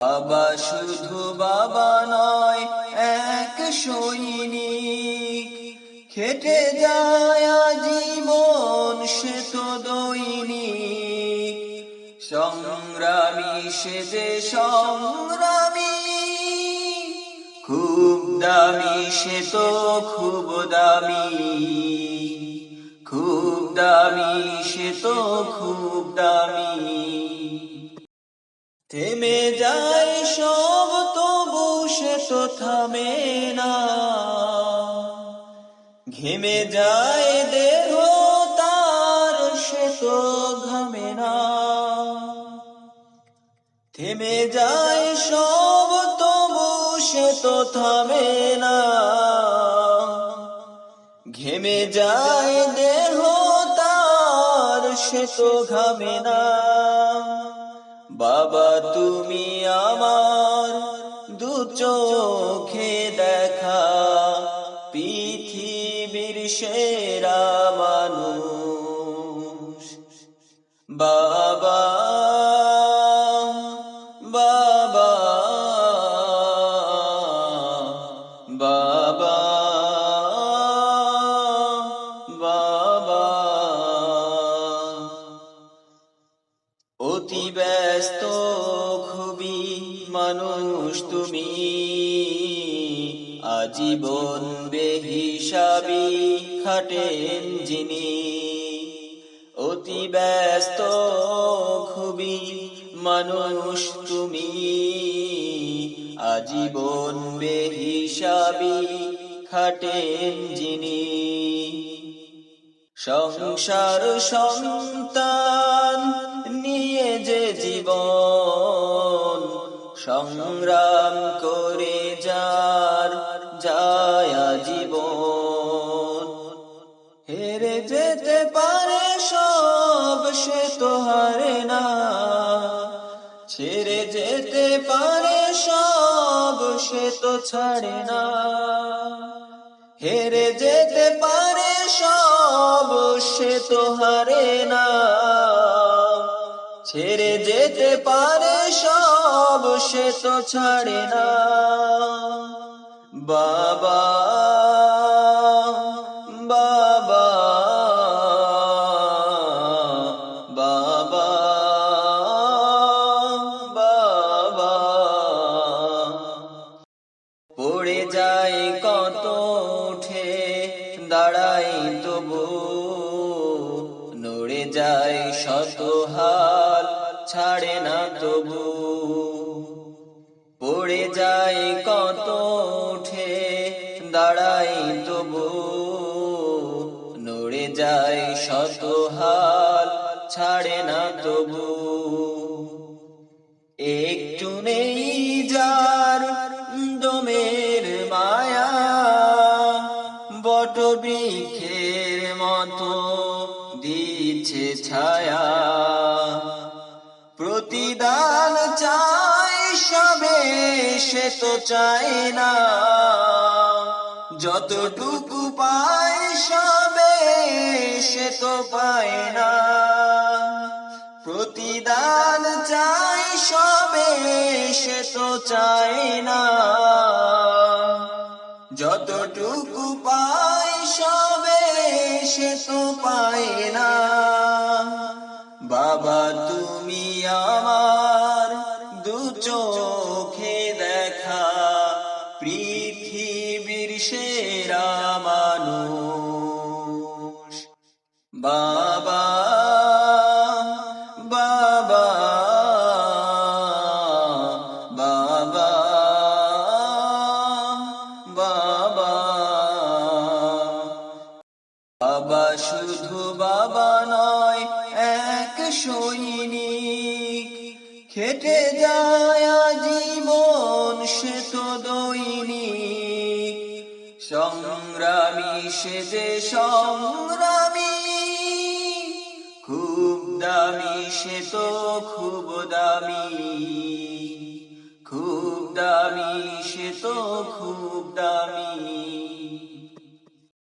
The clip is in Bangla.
বাবা শুধু বাবা নয়, এক সৈনিক। খেটে যায় জীবন সে তো দৈনিক। সংগ্রামী, সে যে সংগ্রামী। খুব দামি, সে তো খুব দামি। খুব দামি, সে তো খুব দামি। থেমে যায় সব, তবু সে তো থামে না। ঘেমে যায় দেহ, তার সে তো ঘামে না। থেমে যায় সব, তবু সে তো থামে না। ঘেমে যায় দেহ, তার সে তো ঘামে না। বাবা তুমি আমার দু চোখে দেখা। পৃথিবীর সেরা মানুষ। বাবা মানুষ তুমি। আজীবন বেহিসাবি খাটেন যিনি। অতি ব্যস্ত খুবই মানুষ তুমি। আজীবন বেহিসাবি খাটেন যিনি। সংসার সন্তান নিয়ে যে জীবন সংগ্রাম করে যার যায় জীবন হেরে যেতে পারে সব, সে তো হারে না। ছেড়ে যেতে পারে সব, সে তো ছাড়ে না। হেরে যেতে পারে সব, সে তো হারে না। ছেড়ে যেতে পারে সব, সে তো ছাড়ে না। বাবা বাবা বাবা বাবা। যায় কত উঠে, দাঁড়াই তবু, নড়ে যায় শত ছাড়ে না তবু। পড়ে যায় কত উঠে, দাঁড়াই তবু। নড়ে যায় শত হাল, ছাড়ে না তবু। একটু নেই যার দমের মায়া, বট বৃক্ষের মতো দিচ্ছে ছায়া। প্রতিদান চাই সবে, সে তো চায় না। যতটুকু পায় সবে, সে তো পায় না। প্রতিদান চাই সবে, সে তো চায় না। যতটুকু পাই সবে, সে তো পায় না। তুমি আমার দু চোখে দেখা পৃথিবীর সেরা মানুষ। বাবা সৈনিক, খেটে যায় জীবন সে তো দৈনিক। সংগ্রামী সে যে সংগ্রামী, খুব দামি সে তো খুব দামি। খুব দামি সে তো খুব দামি।